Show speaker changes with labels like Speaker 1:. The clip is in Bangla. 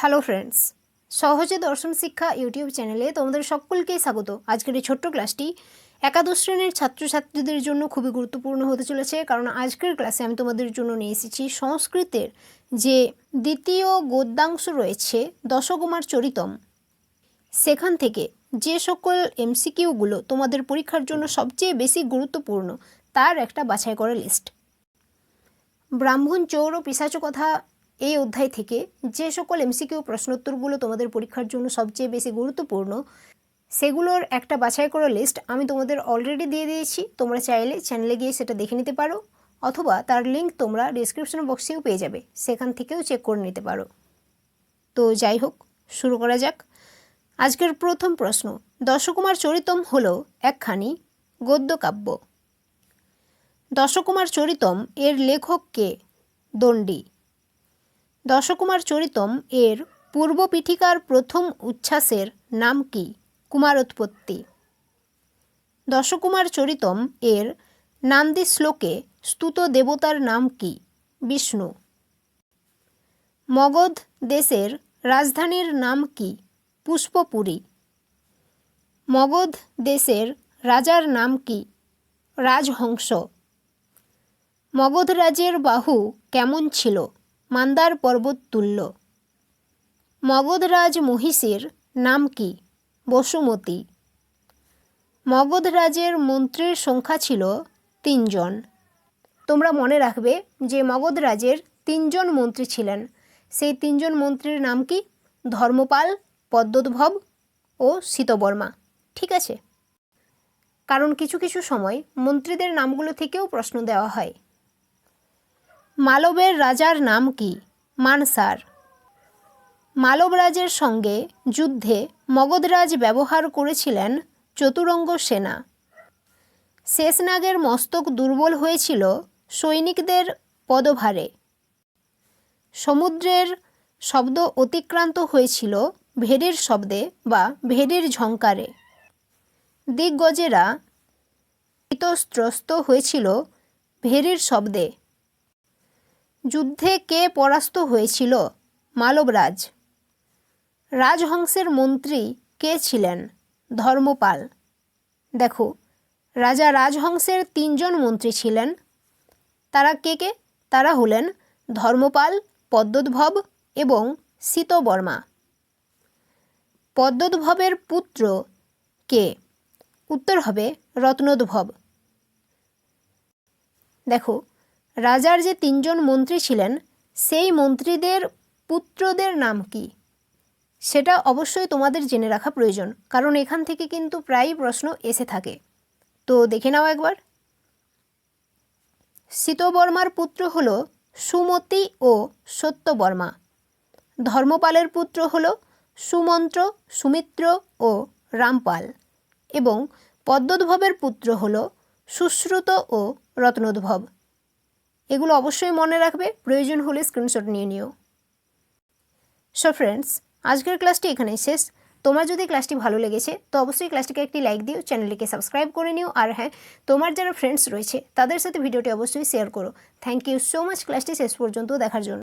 Speaker 1: হ্যালো ফ্রেন্ডস সহজে দর্শন শিক্ষা ইউটিউব চ্যানেলে তোমাদের সকলকেই স্বাগত। আজকের এই ছোট্ট ক্লাসটি একাদশ শ্রেণির ছাত্রছাত্রীদের জন্য খুবই গুরুত্বপূর্ণ হতে চলেছে, কারণ আজকের ক্লাসে আমি তোমাদের জন্য নিয়ে এসেছি সংস্কৃতের যে দ্বিতীয় গদ্যাংশ রয়েছে, দশকুমার চরিতম। সেখান থেকে যে সকল এমসিকিউগুলো তোমাদের পরীক্ষার জন্য সবচেয়ে বেশি গুরুত্বপূর্ণ, তার একটা বাছাই করা লিস্ট ব্রাহ্মণ চৌর পিসাচ কথা এই অধ্যায় থেকে যে সকল এমসিকিউ প্রশ্নোত্তরগুলো তোমাদের পরীক্ষার জন্য সবচেয়ে বেশি গুরুত্বপূর্ণ, সেগুলোর একটা বাছাই করা লিস্ট আমি তোমাদের অলরেডি দিয়ে দিয়েছি। তোমরা চাইলে চ্যানেলে গিয়ে সেটা দেখে নিতে পারো, অথবা তার লিঙ্ক তোমরা ডিসক্রিপশন বক্সেও পেয়ে যাবে, সেখান থেকেও চেক করে নিতে পারো। তো যাই হোক, শুরু করা যাক। আজকের প্রথম প্রশ্ন, দশকুমার চরিতম হল একখানি গদ্যকাব্য দশকুমার চরিতম এর লেখক কে? দণ্ডী। দশকুমার চরিতম এর পূর্ব পীঠিকার প্রথম উচ্ছ্বাসের নাম কি? কুমারোৎপত্তি। দশকুমার চরিতম এর নান্দি শ্লোকে স্তুত দেবতার নাম কি? বিষ্ণু। মগধ দেশের রাজধানীর নাম কি? পুষ্পপুরী। মগধ দেশের রাজার নাম কি? রাজহংস। মগধ রাজের বাহু কেমন ছিল? মান্দার পর্বত তুল্য। মগধরাজ মহিষের নাম কি? বসুমতী। মগধরাজের মন্ত্রীর সংখ্যা ছিল তিনজন। তোমরা মনে রাখবে যে মগধরাজের তিনজন মন্ত্রী ছিলেন। সেই তিনজন মন্ত্রীর নাম কি? ধর্মপাল, পদ্মোদ্ভব ও শীতবর্মা ঠিক আছে? কারণ কিছু কিছু সময় মন্ত্রীদের নামগুলো থেকেও প্রশ্ন দেওয়া হয়। মালবের রাজার নাম কি? মানসার। মালবরাজের সঙ্গে যুদ্ধে মগধরাজ ব্যবহার করেছিলেন চতুরঙ্গ সেনা। শেষনাগের মস্তক দুর্বল হয়েছিল সৈনিকদের পদভারে। সমুদ্রের শব্দ অতিক্রান্ত হয়েছিল ভেড়ির শব্দে বা ভেড়ির ঝঙ্কারে। দিগ্গজেরা ইতস্ত্রস্ত হয়েছিল ভেড়ির শব্দে। যুদ্ধে কে পরাস্ত হয়েছিল? মালবরাজ। রাজহংসের মন্ত্রী কে ছিলেন? ধর্মপাল। দেখো, রাজা রাজহংসের তিনজন মন্ত্রী ছিলেন। তারা কে কে? তারা হলেন ধর্মপাল, পদ্মোদ্ভব এবং শীতবর্মা পদ্মোদ্ভবের পুত্র কে? উত্তর হবে রত্নোদ্ভব। দেখো রাজার যে তিনজন মন্ত্রী ছিলেন, সেই মন্ত্রীদের পুত্রদের নাম কি? সেটা অবশ্যই তোমাদের জেনে রাখা প্রয়োজন, কারণ এখান থেকে কিন্তু প্রায়ই প্রশ্ন এসে থাকে। তো দেখে নাও একবার। শীতবর্মার পুত্র হল সুমতি ও সত্যবর্মা। ধর্মপালের পুত্র হল সুমন্ত্র, সুমিত্র ও রামপাল। এবং পদ্মোদ্ভবের পুত্র হল সুশ্রুত ও রত্নোদ্ভব। এগুলো অবশ্যই মনে রাখবে, প্রয়োজন হলে স্ক্রিনশট নিয়ে নিও। সো ফ্রেন্ডস আজকের ক্লাসটি এখানেই শেষ। তোমার যদি ক্লাসটি ভালো লেগেছে, তো অবশ্যই ক্লাসটিকে একটি লাইক দিও চ্যানেলটিকে সাবস্ক্রাইব করে নিও। আর হ্যাঁ তোমার যারা ফ্রেন্ডস রয়েছে, তাদের সাথে ভিডিওটি অবশ্যই শেয়ার করো। থ্যাংক ইউ সো মাচ ক্লাসটি শেষ পর্যন্ত দেখার জন্য।